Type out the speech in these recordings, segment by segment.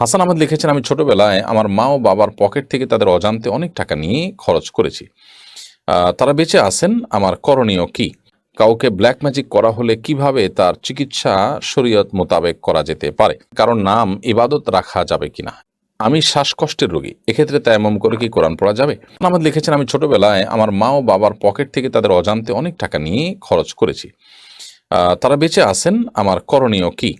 হাসান আহমেদ লিখেছেন, আমি ছোটবেলায় আমার মা ও বাবার পকেট থেকে তাদের অজান্তে অনেক টাকা নিয়ে খরচ করেছি। তারা বেঁচে আছেন, আমার করণীয় কি? কাউকে ব্ল্যাক ম্যাজিক করা হলে কীভাবে তার চিকিৎসা শরীয়ত মোতাবেক করা যেতে পারে? কারণ নাম ইবাদত রাখা যাবে কিনা? আমি শ্বাসকষ্টের রোগী, এক্ষেত্রে তায়াম্মম করে কি কোরআন পড়া যাবে? আমাদের লিখেছেন, আমি ছোটবেলায় আমার মা ও বাবার পকেট থেকে তাদের অজান্তে অনেক টাকা নিয়ে খরচ করেছি। তারা বেঁচে আছেন, আমার করণীয় কি?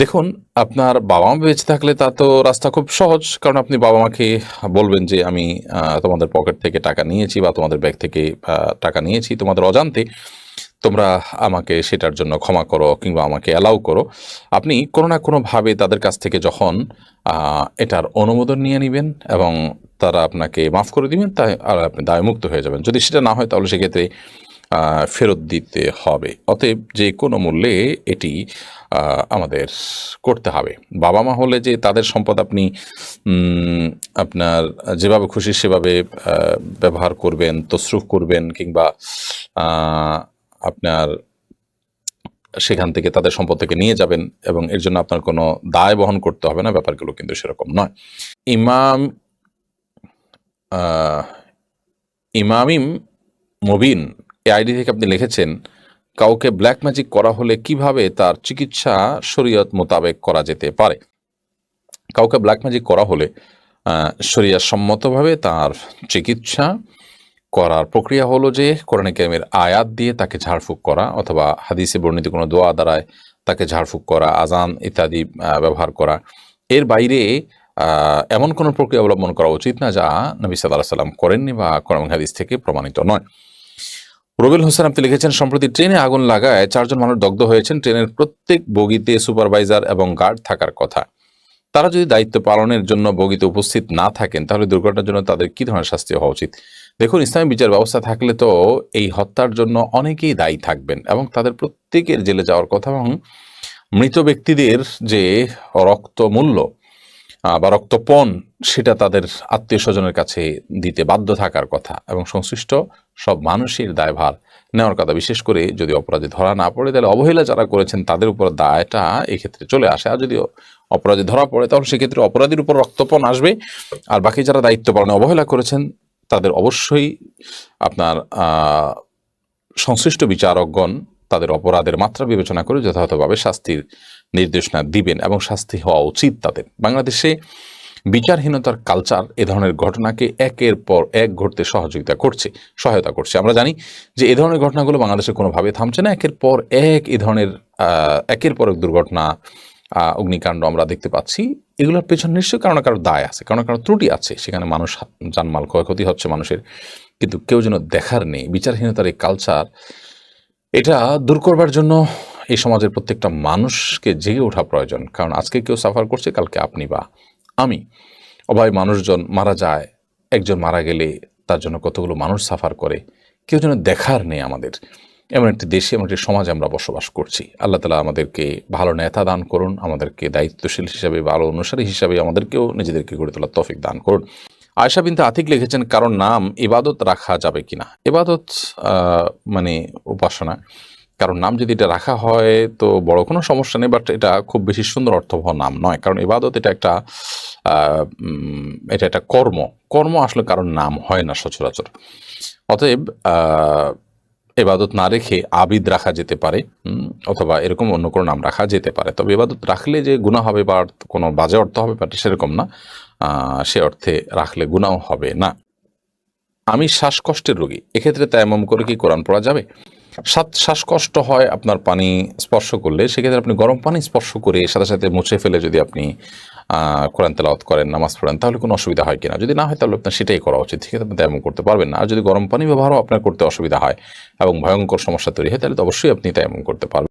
দেখুন, আপনার বাবা মা বেঁচে থাকলে তা তো রাস্তা খুব সহজ, কারণ আপনি বাবা মাকে বলবেন যে, আমি তোমাদের পকেট থেকে টাকা নিয়েছি বা তোমাদের ব্যাগ থেকে টাকা নিয়েছি, তোমাদের অজান্তে তোমরা আমাকে সেটার জন্য ক্ষমা করো কিংবা আমাকে অ্যালাউ করো। আপনি কোনো না কোনোভাবে তাদের কাছ থেকে যখন এটার অনুমোদন নিয়ে নেবেন এবং তারা আপনাকে মাফ করে দিবেন, তাই আর আপনি দায়মুক্ত হয়ে যাবেন। যদি সেটা না হয়, তাহলে সেক্ষেত্রে ফেরত দিতে হবে। অতএব যে কোনো মূল্যে এটি আমাদের করতে হবে। বাবা মা হলে যে তাদের সম্পদ আপনি আপনার যেভাবে খুশি সেভাবে ব্যবহার করবেন, তসরুফ করবেন কিংবা আপনার সেখান থেকে তাদের সম্পদ থেকে নিয়ে যাবেন এবং এর জন্য আপনার কোনো দায় বহন করতে হবে না, ব্যাপারগুলো কিন্তু সেরকম নয়। ইমাম ইমামিম মুবিন, এই আইডি থেকে আপনি লিখেছেন কাউকে ব্ল্যাক ম্যাজিক করা হলে কীভাবে তার চিকিৎসা শরীয়ত মোতাবেক করা যেতে পারে? কাউকে ব্ল্যাক ম্যাজিক করা হলে শরিয়া সম্মতভাবে তার চিকিৎসা করার প্রক্রিয়া হলো যে, কোরআন কেমের আয়াত দিয়ে তাকে ঝাড়ফুঁক করা অথবা হাদিসে বর্ণিত কোনো দোয়া দ্বারায় তাকে ঝাড়ফুঁক করা আজান ইত্যাদি ব্যবহার করা। এর বাইরে এমন কোনো প্রক্রিয়া অবলম্বন করা উচিত না যা নবী সাল্লাহ সাল্লাম করেননি বা কোরআন হাদিস থেকে প্রমাণিত নয়। রবিল হোসেন আপনি লিখেছেন সম্প্রতি ট্রেনে আগুন লাগায় চারজন মানুষ দগ্ধ হয়েছেন। ট্রেনের প্রত্যেক বগিতে সুপারভাইজার এবং গার্ড থাকার কথা। তারা যদি দায়িত্ব পালনের জন্য বগিতে উপস্থিত না থাকেন তাহলে দুর্ঘটনার জন্য তাদের কি ধরনের শাস্তি হওয়া উচিত? দেখুন ইসলামী বিচার ব্যবস্থা থাকলে তো এই হত্যার জন্য অনেকেই দায়ী থাকবেন এবং তাদের প্রত্যেকের জেলে যাওয়ার কথা এবং মৃত ব্যক্তিদের যে রক্ত মূল্য আহ, বা রক্তপণ সেটা তাদের আত্মীয় স্বজনের কাছে দিতে বাধ্য থাকার কথা এবং সংশ্লিষ্ট সব মানুষের দায়ভার নেওয়ার কথা। বিশেষ করে যদি অপরাধী ধরা না পড়ে, তাহলে অবহেলা যারা করেছেন তাদের উপর দায়টা এক্ষেত্রে চলে আসে। আর যদি অপরাধী ধরা পড়ে, তাহলে সেক্ষেত্রে অপরাধীর উপর রক্তপণ আসবে। আর বাকি যারা দায়িত্ব পালনে অবহেলা করেছেন, তাদের অবশ্যই আপনার সংশ্লিষ্ট বিচারকগণ তাদের অপরাধের মাত্রা বিবেচনা করে যথাযথভাবে শাস্তির নির্দেশনা দিবেন এবং শাস্তি হওয়া উচিত তাদের। বাংলাদেশে বিচারহীনতার কালচার এ ধরনের ঘটনাকে একের পর এক ঘটতে সহযোগিতা করছে, সহায়তা করছে। আমরা জানি যে এ ধরনের ঘটনাগুলো বাংলাদেশে কোনোভাবে থামছে না। একের পর এক এ ধরনের একের পর এক দুর্ঘটনা অগ্নিকাণ্ড আমরা দেখতে পাচ্ছি। এগুলোর পেছনে নিশ্চয়ই কারও না কারও দায় আছে, কারও না কারও ত্রুটি আছে। সেখানে মানুষ জানমাল ক্ষয়ক্ষতি হচ্ছে মানুষের, কিন্তু কেউ যেন দেখার নেই। বিচারহীনতার এই কালচার এটা দূর করবার জন্য এই সমাজের প্রত্যেকটা মানুষকে জেগে ওঠা প্রয়োজন। কারণ আজকে কেউ সাফার করছে, কালকে আপনি বা আমি। অভাবে মানুষজন মারা যায়, একজন মারা গেলে তার জন্য কতগুলো মানুষ সাফার করে। কেউ যেন দেখার নেই আমাদের। এমন একটি দেশে, এমন একটি সমাজে আমরা বসবাস করছি। আল্লাহ তালা আমাদেরকে ভালো নেতা দান করুন, আমাদেরকে দায়িত্বশীল হিসাবে, ভালো অনুসারী হিসাবে আমাদেরকেও নিজেদেরকে গড়ে তোলার তফিক দান করুন। আয়সা বিনতে আতিক লিখেছেন, কারণ নাম ইবাদত রাখা যাবে কিনা? ইবাদত মানে উপাসনা। কারণ নাম যদি এটা রাখা হয়, তো বড় কোনো সমস্যা নেই, বাট এটা খুব বেশি সুন্দর অর্থবহ নাম নয়। কারণ ইবাদত এটা একটা এটা একটা কর্ম। কর্ম আসলে কারণ নাম হয় না সচরাচর। অতএব এবাদত না রেখে আবিদ রাখা যেতে পারে অথবা এরকম অন্য কোনো নাম রাখা যেতে পারে। তবে এবাদত রাখলে যে গুণা হবে বা কোনো বাজে অর্থ হবে ব্যাপারটা সেরকম না সে অর্থে রাখলে গুণাও হবে না। আমি শ্বাসকষ্টের রোগী, এক্ষেত্রে তায়াম্মম করে কি কোরআন পড়া যাবে? শ্বাস শ্বাসকষ্ট হয় আপনার পানি স্পর্শ করলে, সেক্ষেত্রে আপনি গরম পানি স্পর্শ করে সাথে সাথে মুছে ফেলে যদি আপনি কোরআন তেলাওয়াত করেন, নামাজ পড়েন, তাহলে কোনো অসুবিধা হয় কিনা? যদি না হয়, তাহলে আপনার সেটাই করা উচিত। ঠিক আছে তায়াম্মম করতে পারবেন না। আর যদি গরম পানি ব্যবহারও আপনার করতে অসুবিধা হয় এবং ভয়ঙ্কর সমস্যা তৈরি হয়, তাহলে তো অবশ্যই আপনি তেমন করতে পারবেন।